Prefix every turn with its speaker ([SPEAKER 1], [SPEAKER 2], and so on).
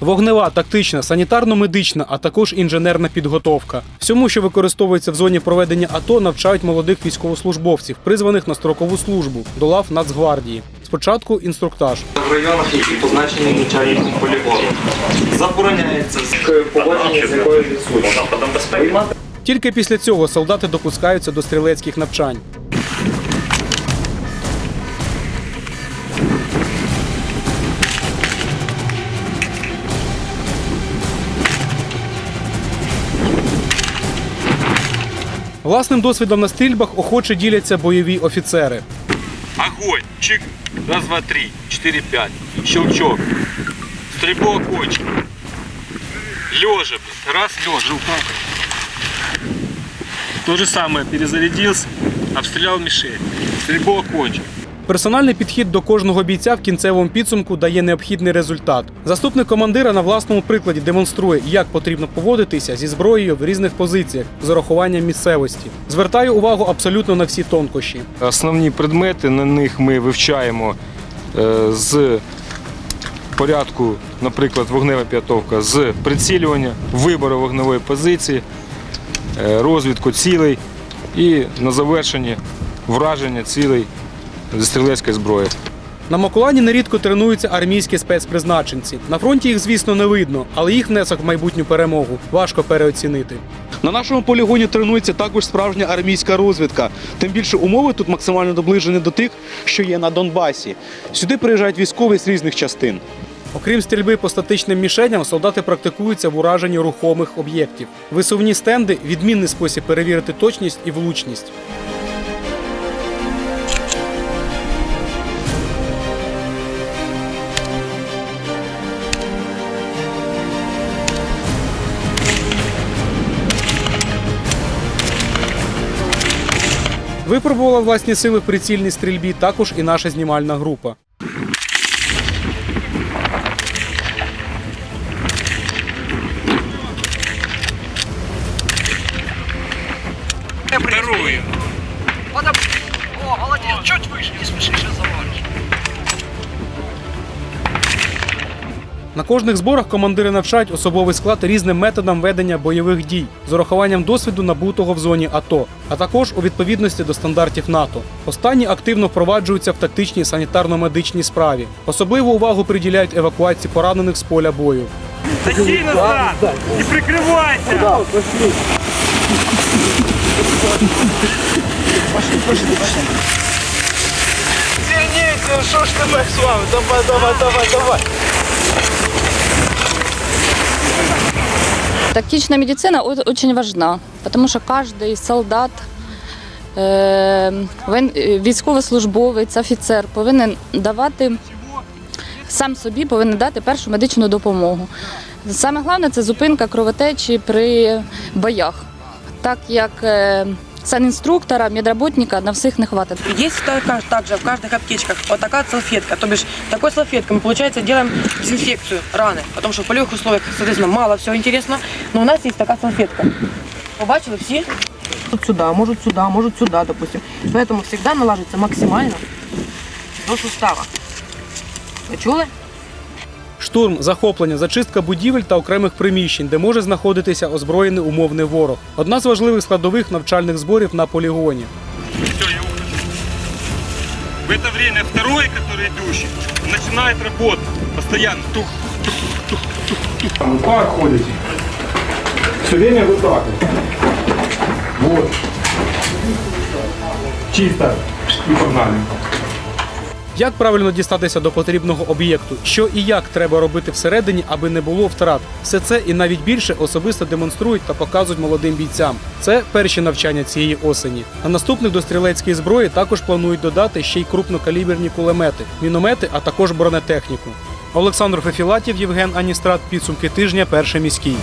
[SPEAKER 1] Вогнева, тактична, санітарно-медична, а також інженерна підготовка. Всьому, що використовується в зоні проведення АТО, навчають молодих військовослужбовців, призваних на строкову службу до лав Нацгвардії. Спочатку інструктаж.
[SPEAKER 2] в районах, які позначені навчальним полігоном. Забороняється з поводження з якою відсутність.
[SPEAKER 1] Тільки після цього солдати допускаються до стрілецьких навчань. Власним досвідом на стрільбах охоче діляться бойові офіцери.
[SPEAKER 3] Огонь. Чик. Раз, два, три. чотири, пять. Щелчок. Стрільбу окончено. Лежа. Раз, лежа. То же самое. Перезарядился. Обстрелял мишень. Стрельбу окончен.
[SPEAKER 1] Персональний підхід до кожного бійця в кінцевому підсумку дає необхідний результат. Заступник командира на власному прикладі демонструє, як потрібно поводитися зі зброєю в різних позиціях з урахуванням місцевості. Звертаю увагу абсолютно на всі тонкощі.
[SPEAKER 4] Основні предмети на них ми вивчаємо е, з порядку, наприклад, вогнева підготовка з прицілювання, вибору вогневої позиції, е, розвідку цілей і на завершення враження цілей зі стрілецької зброї.
[SPEAKER 1] На Макулані нерідко тренуються армійські спецпризначенці. На фронті їх, звісно, не видно, але їх внесок в майбутню перемогу важко переоцінити.
[SPEAKER 5] На нашому полігоні тренується також справжня армійська розвідка. Тим більше умови тут максимально доближені до тих, що є на Донбасі. Сюди приїжджають військові з різних частин.
[SPEAKER 1] Окрім стрільби по статичним мішеням, солдати практикуються в ураженні рухомих об'єктів. Висувні стенди відмінний спосіб перевірити точність і влучність. Випробувала власні сили в прицільній стрільбі також і наша знімальна група.
[SPEAKER 3] Вторую.
[SPEAKER 6] О, молодец, чуть выше, не спеши, сейчас завалишь.
[SPEAKER 1] На кожних зборах командири навчають особовий склад різним методам ведення бойових дій з урахуванням досвіду набутого в зоні АТО, а також у відповідності до стандартів НАТО. Останні активно впроваджуються в тактичній санітарно-медичній справі. Особливу увагу приділяють евакуації поранених з поля бою.
[SPEAKER 3] Тащи назад. Не прикрывайся.
[SPEAKER 2] Сильніше, що ж тебе з вами? Давай, давай, давай, давай.
[SPEAKER 7] Тактичная медицина очень важна, потому что каждый солдат, е, е, військовослужбовець, офіцер повинен давати сам собі повинен дати першу медичну допомогу. Саме головне це зупинка кровотечі при боях, так як е, санінструктора, медработника на всіх не хватить.
[SPEAKER 6] Есть така- также в каждых аптечках вот такая салфетка. То бишь, такой салфеткой мы, получается, делаем дезинфекцию раны. Потому что в полевых условиях, соответственно, мало всего интересно. Но у нас есть такая салфетка. Побачили всі? Тут сюда, может сюда, может сюда, допустим. Поэтому всегда налаживается максимально до сустава. Ви чули?
[SPEAKER 1] Штурм, захоплення, зачистка будівель та окремих приміщень, де може знаходитися озброєний умовний ворог. Одна з важливих складових навчальних зборів на полігоні.
[SPEAKER 3] Все, я ухожу. В это время второй, который идущий, начинает работать. Постоянно. Тух,
[SPEAKER 8] Вот так ходите. Все время вот так вот. Вот. Чисто. И погнали.
[SPEAKER 1] Як правильно дістатися до потрібного об'єкту, що і як треба робити всередині, аби не було втрат. Все це і навіть більше особисто демонструють та показують молодим бійцям. Це перші навчання цієї осені. На наступних до стрілецької зброї також планують додати ще й крупнокаліберні кулемети, міномети, а також бронетехніку. Олександр Фефілатів, Євген Аністрат. Підсумки тижня. Перший міський.